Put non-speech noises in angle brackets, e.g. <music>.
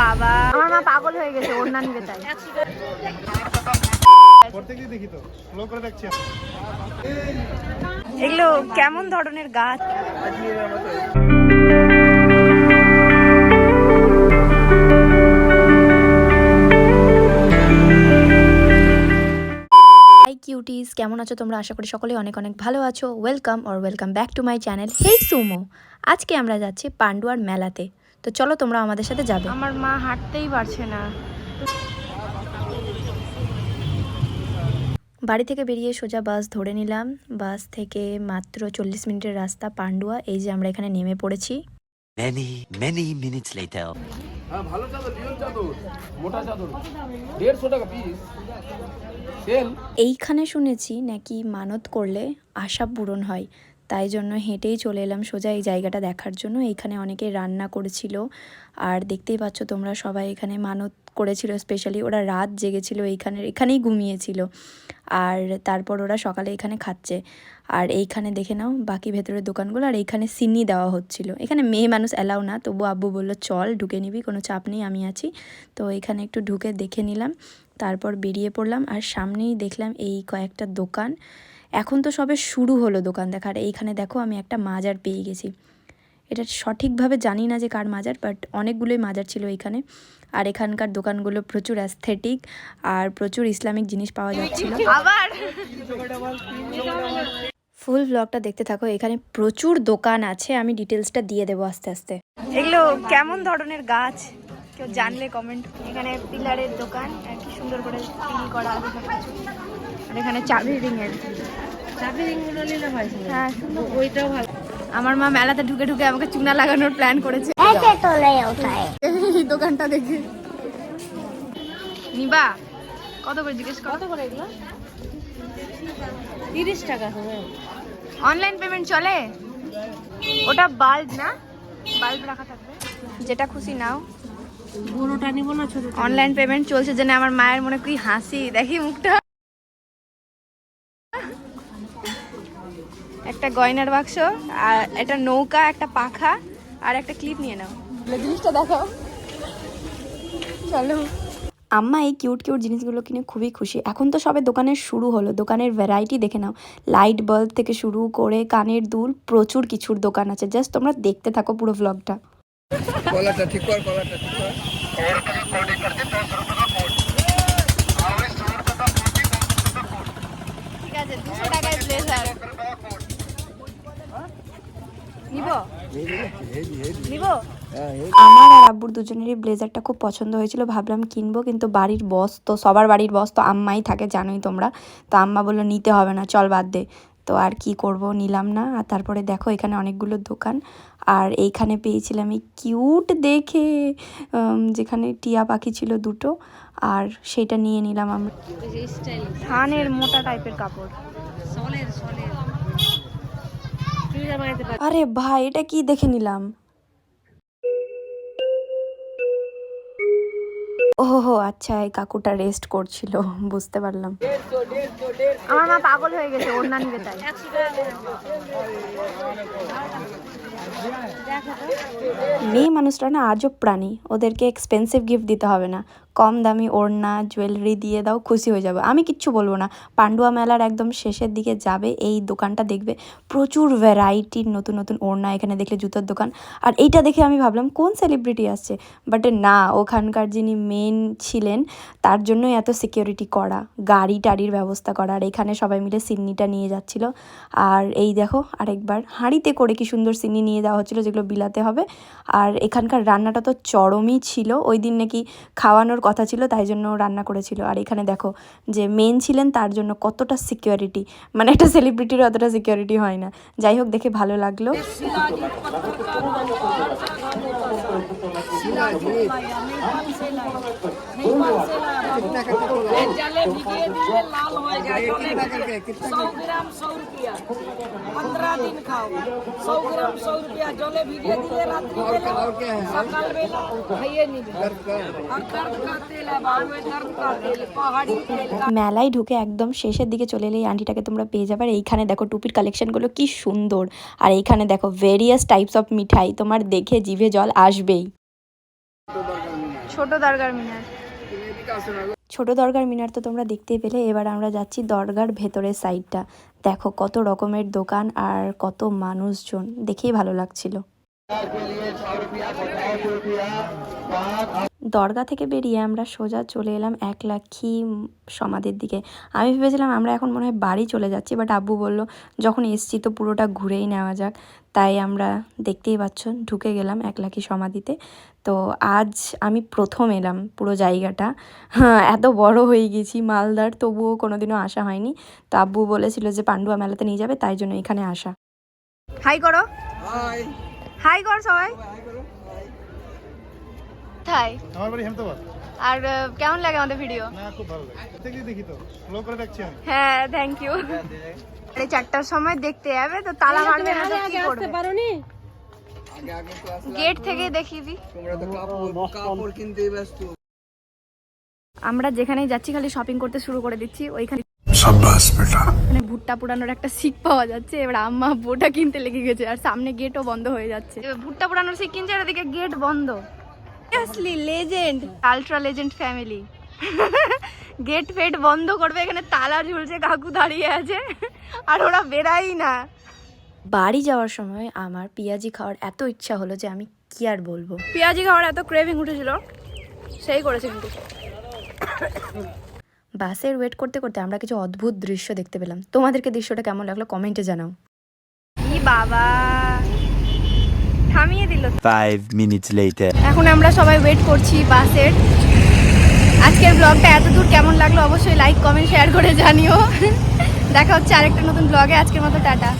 বাবা। আমার মা পাগল হয়ে গেছে ওর না নিবে তাই। প্রত্যেকদিন দেখি তো স্লো করে দেখছি এগুলো কেমন ধরনের গাছ? হাই কিউটিস কেমন আছো তোমরা? আশা করি সকলে অনেক অনেক ভালো আছো। Welcome or welcome back to my channel hey Sumo আজকে আমরা যাচ্ছি পান্ডুয়ার মেলাতে। তো চলো তোমরা আমাদের সাথে যাবে। আমার মা হাঁটতেই পারছে না। বাড়ি থেকে বেরিয়ে সোজা বাস ধরে নিলাম। বাস থেকে মাত্র চল্লিশ মিনিটের রাস্তা পান্ডুয়া এই যে আমরা এখানে নেমে পড়েছি। Many, many minutes later. হ্যাঁ ভালো চাদর রিয়েল চাদর মোটা চাদর। দেড়শো টাকা পিস সেল এইখানে শুনেছি নাকি মানত করলে আশা পূরণ হয়। তাই জন্য হেঁটেই চলে এলাম সোজা এই জায়গাটা দেখার জন্য। এইখানে অনেকে রান্না করেছিল। আর দেখতেই পাচ্ছ তোমরা সবাই এখানে মানত করেছিল স্পেশালি ওরা রাত জেগেছিল এইখানে এখানেই ঘুমিয়েছিল। আর তারপর ওরা সকালে এখানে খাচ্ছে। আর এইখানে দেখে নাও বাকি ভেতরের দোকানগুলো। আর এইখানে সিন্নি দেওয়া হচ্ছিল। এখানে মেয়ে মানুষ অ্যালাউ না। তবু আব্বু বলল, চল, ঢুকে নিবি, কোনো চাপ নেই, আমি আছি। তো এখানে একটু ঢুকে দেখে নিলাম। তারপর বেরিয়ে পড়লাম। আর সামনেই দেখলাম এই কয়েকটা দোকান। এখন তো সবে শুরু হলো দোকান দেখার। এইখানে দেখো আমি একটা মাজার পেয়ে গেছি। এটা সঠিকভাবে জানি না যে কার মাজার বাট অনেকগুলোই মাজার ছিল এখানে আর এখানকার দোকানগুলো প্রচুর অ্যাস্থেটিক আর প্রচুর ইসলামিক জিনিস পাওয়া যাচ্ছিল। আবার? ফুল ব্লগটা দেখতে থাকো এখানে প্রচুর দোকান আছে আমি ডিটেলসটা দিয়ে দেবো আস্তে আস্তে। এগুলো কেমন ধরনের গাছ? কেউ জানলে কমেন্ট এখানে পিলারের দোকান কি সুন্দর করে করা আছে এখানে চাবি রিং এর। চাবি রিংগুলো নিলে হয় হ্যাঁ ওইটাও ভালো। আমার মা মেলাতে ঢুকে ঢুকে আমাকে চুনা লাগানোর প্ল্যান করেছে। এই দোকানটা দেখে। নিবা কত করে জিজ্ঞেস কত করে এগুলো? তিরিশ টাকা হবে অনলাইন পেমেন্ট চলে? ওটা বাল্ব না? বাল্ব রাখা থাকবে। যেটা খুশি নাও। বড়টা নিব না ছোট অনলাইন পেমেন্ট চলছে জেনে আমার মায়ের মনে কি হাসি। দেখি মুখটা। একটা গয়নার বাক্স আর একটা নৌকা একটা পাখা আর একটা ক্লিপ নিয়ে নাও। জিনিসটা দেখাও। চলো। আম্মা এই কিউট কিউট জিনিসগুলো কিনে খুবই খুশি। এখন তো সবে দোকানের শুরু হলো দোকানের ভ্যারাইটি দেখে নাও। লাইট বাল্ব থেকে শুরু করে কানের দুল প্রচুর কিছুর দোকান আছে। জাস্ট তোমরা দেখতে থাকো পুরো ভ্লগটা কলারটা ঠিক কর কলারটা ঠিক কর। আমার আর আব্বুর দুজনেরই ব্লেজারটা খুব পছন্দ হয়েছিল। ভাবলাম কিনবো কিন্তু বাড়ির বস তো সবার বাড়ির বস তো আম্মাই থাকে জানোই তোমরা। তো আম্মা বলল নিতে হবে না চল বাদ দে। তো আর কি করব নিলাম না। আর তারপরে দেখো এখানে অনেকগুলো দোকান। আর এইখানে পেয়েছিলাম এই কিউট দেখে যেখানে টিয়া পাখি ছিল দুটো। আর সেটা নিয়ে নিলাম আমরা। থানের মোটা টাইপের কাপড়। সলের সলের আরে ভাই এটা কি দেখে নিলাম? ওহো আচ্ছা এই কাকুটা রেস্ট করছিল বুঝতে পারলাম। আমার মা পাগল হয়ে গেছে ওর না নিবে তাই। মেয়ে মানুষরা না আজব প্রাণী ওদেরকে এক্সপেন্সিভ গিফট দিতে হবে না। কম দামি ওড়না জুয়েলারি দিয়ে দাও, খুশি হয়ে যাবে। আমি কিচ্ছু বলব না। পান্ডুয়া মেলার একদম শেষের দিকে যাবে, এই দোকানটা দেখবে। প্রচুর ভ্যারাইটির নতুন নতুন ওড়না এখানে দেখলে জুতোর দোকান। আর এইটা দেখে আমি ভাবলাম, কোন সেলিব্রিটি আসছে? বাট না, ওখানকার যিনি মেন ছিলেন, তার জন্যই এত সিকিউরিটি করা, গাড়ি টাড়ির ব্যবস্থা করা। আর এখানে সবাই মিলে সিন্নিটা নিয়ে যাচ্ছিল। আর এই দেখো, আরেকবার, হাঁড়িতে করে কি সুন্দর সিন্নি নিয়ে যাওয়া হচ্ছিল, যেগুলো বিলাতে হবে। আর এখানকার রান্নাটা তো চরমই ছিল। ওই দিন নাকি খাওয়ানোর কথা ছিল তাই জন্য রান্না করেছিল আর এখানে দেখো যে মেন ছিলেন তার জন্য কতটা সিকিউরিটি মানে একটা সেলিব্রিটির অতটা সিকিউরিটি হয় না যাই হোক দেখে ভালো লাগল सौ ग्राम सौ रुपया पंद्रह दिन खाओ सौ ग्राम सौ रुपया जले भिगे दिए रात्रि बेला सकाल बेला खाइए नहीं और दर्द का तेल है बाहर में दर्द का तेल पहाड़ी तेल का মেলায় ঢুকে একদম শেষের দিকে চলে এলে এই আন্টিটাকে তোমরা পেয়ে যাবে আর এইখানে দেখো টুপির কালেকশনগুলো কি সুন্দর আর এইখানে দেখো ভেরিয়াস টাইপস অফ মিঠাই তোমার দেখে জিভে জল আসবেই ছোট দরগার মিনার ছোট দরগার মিনার তো তোমরা দেখতে পেলে, এবার আমরা যাচ্ছি দরগার ভেতরের সাইডটা দেখো কত রকমের দোকান আর কত মানুষজন, দেখেই ভালো লাগছিল। দরগা থেকে বেরিয়ে আমরা সোজা চলে এলাম এক লাক্ষী সমাধির দিকে। আমি ভেবেছিলাম আমরা এখন মনে হয় বাড়ি চলে যাচ্ছি বাট আব্বু বলল যখন এসছি তো পুরোটা ঘুরেই নেওয়া যাক। তাই আমরা দেখতেই পাচ্ছ ঢুকে গেলাম এক লাখি সমাধিতে। তো আজ আমি প্রথম এলাম পুরো জায়গাটা। হ্যাঁ এত বড় হয়ে গেছি মালদার তবুও কোনোদিনও আসা হয়নি। তো আব্বু বলেছিল যে পান্ডুয়া মেলাতে নিয়ে যাবে তাই জন্য এখানে আসা। হাই করো। হাই কর সবাই। হাই আমার বাড়ি হেমতাবাদ। আর কেমন লাগে আমাদের ভিডিও না খুব ভালো লাগে। দেখি তো। স্লো করে দেখছি আমি। হ্যাঁ থ্যাংক ইউ এই চারটার সময় দেখতে যাবে তো তালা মারবে না তো কি করবে? পারো নি গেট থেকে দেখিয়ে দি। আমরা যেখানেই যাচ্ছি খালি শপিং করতে শুরু করে দিচ্ছি। ওইখানে মানে ভুট্টা পুরানোর একটা শিক পাওয়া যাচ্ছে। এবার আম্মা বোটা কিনতে লেগে গেছে আর সামনে গেটও বন্ধ হয়ে যাচ্ছে। ভুট্টা পুরানোর শিক কিনছে আর এদিকে গেট বন্ধ। আসলি legend ultra legend family gate ফেট বন্ধ করবে এখানে তালা ঝুলছে কাকু দাঁড়িয়ে আছে আর ওরা বেরাই না। বাড়ি যাওয়ার সময় আমার পেঁয়াজি খাওয়ার এত ইচ্ছা হলো যে আমি কি আর বলব। পেঁয়াজি খাওয়ার এত ক্রেভিং উঠেছিল সেই করেছে কিন্তু। বাসের ওয়েট করতে করতে আমরা কিছু অদ্ভুত দৃশ্য দেখতে পেলাম। তোমাদেরকে দৃশ্যটা কেমন লাগল কমেন্টে জানাও। বাবা! থামিয়ে দিল। ফাইভ মিনিটস লেটার এখন আমরা সবাই ওয়েট করছি বাসের। আজকের ব্লগটা এত দূর কেমন লাগল অবশ্যই লাইক কমেন্ট শেয়ার করে জানিও। <laughs> দেখা হচ্ছে আরেকটা নতুন ব্লগে আজকের মতো টাটা।